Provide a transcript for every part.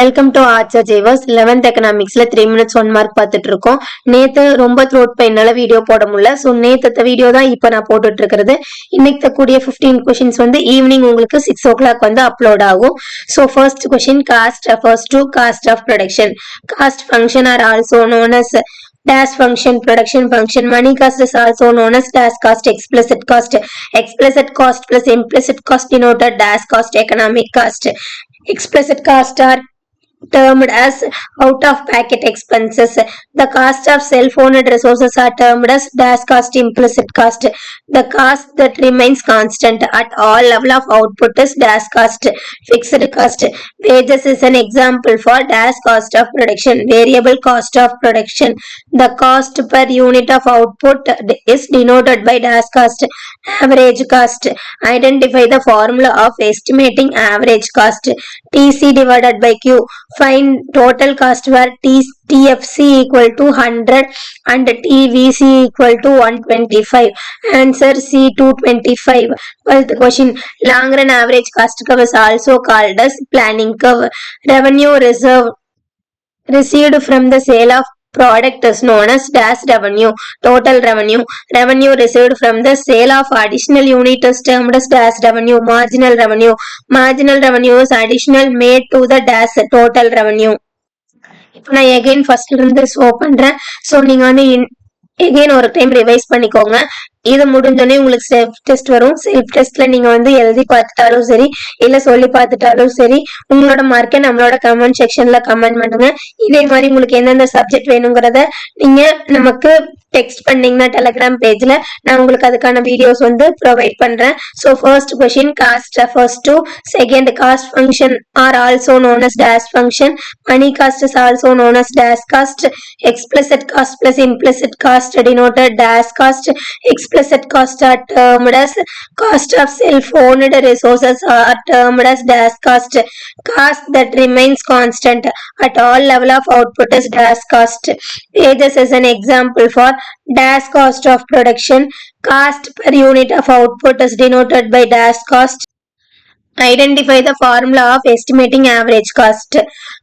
Welcome to Arts Achievers eleventh எக்கனாமிக்ஸ்ல three minutes one mark பார்த்துட்டு இருக்கோம் நேத்து ரொம்ப த்ரோட் பெயினால வீடியோ போட முடியல. ஸோ நேத்து வீடியோ தான் இப்போ நான் போட்டுட்டு இருக்கிறது இன்னைக்கு தக்கூடிய ஃபிஃப்டீன் கொஷின்ஸ் வந்து ஈவினிங் உங்களுக்கு சிக்ஸ் ஓ கிளாக் வந்து அப்லோட் ஆகும். So first question cost first two cost of production cost function are also known as dash function production function. Money cost is also known as dash cost explicit cost. Explicit cost plus implicit cost denoted dash cost economic cost. Explicit cost are termed as out of packet expenses. The cost of cell phone resources are termed as dash cost implicit cost. The cost that remains constant at all level of output is dash cost fixed cost. Wages is an example for dash cost of production variable cost of production. The cost per unit of output is denoted by dash cost average cost. Identify the formula of estimating average cost tc divided by q find total cost where t tfc equal to 100 and tvc equal to 125 answer c 225 12th question. Long run average cost curve is also called as planning curve. Revenue reserve received from the sale of product is known as dash revenue total revenue revenue received from the sale of additional unit is termed as dash revenue marginal revenue marginal revenue is additional made to the dash total revenue இப்போ நான் again ஃபர்ஸ்ட்ல இருந்து show பண்றேன் so நீங்க வந்து again ஒரு time revise பண்ணிக்கோங்க இது முடிஞ்சோடனே உங்களுக்கு செல்ஃப் டெஸ்ட் வரும். செல்ஃப் டெஸ்ட்ல நீங்க வந்து எழுதி பார்த்துட்டாலும் சரி இல்ல சொல்லி பார்த்துட்டாலும் சரி உங்களோட மார்க்கை நம்மளோட கமெண்ட் செக்ஷன்ல கமெண்ட் பண்ணுங்க. இதே மாதிரி உங்களுக்கு எந்தெந்த சப்ஜெக்ட் வேணுங்கிறத நீங்க நமக்கு டெக்ஸ்ட் பண்ணீங்கன்னா டெலகிராம் பேஜ்ல நான் உங்களுக்கு அதுக்கான வீடியோஸ் வந்து ப்ரொவைட் பண்றேன். So first question cost refers to second cost function are also known as as function money cost also known as dash cost explicit cost plus cost cost denoted cost cost ex explicit cost are termed uh, as cost of self-owned resources are termed uh, as dash cost cost that remains constant at all level of output is dash cost. Wages is an example for dash cost of production. Cost per unit of output is denoted by dash cost Identify the formula of estimating average cost.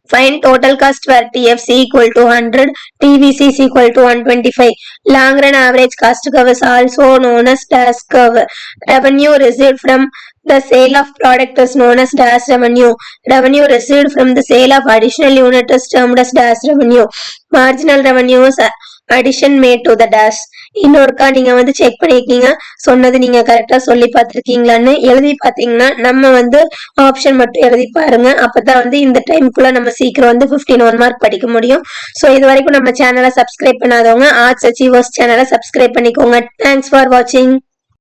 Find total cost where TFC equal to 100, TVC is equal to 125. Long run average cost curve is also known as dash curve. Revenue received from the sale of product is known as dash revenue. Revenue received from the sale of additional unit is termed as dash revenue. Marginal revenue is addition made to the dash இன்னொருக்கா நீங்க வந்து check பண்ணிருக்கீங்க. சொன்னது நீங்க கரெக்டா சொல்லி பார்த்திருக்கீங்களான்னு எழுதி பாத்தீங்கன்னா நம்ம வந்து ஆப்ஷன் மட்டும் எழுதி பாருங்க. அப்பதான் வந்து இந்த டைம்குள்ள நம்ம சீக்கிரம் வந்து பிப்டீன் ஒன் மார்க் படிக்க முடியும். ஸோ இது வரைக்கும் நம்ம சேனலை சப்ஸ்கிரைப் பண்ணாதவங்க ஆர்ட்ஸ் அச்சீவர்ஸ் சேனலை சப்ஸ்கிரைப் பண்ணிக்கோங்க. தேங்க்ஸ் ஃபார் வாட்சிங்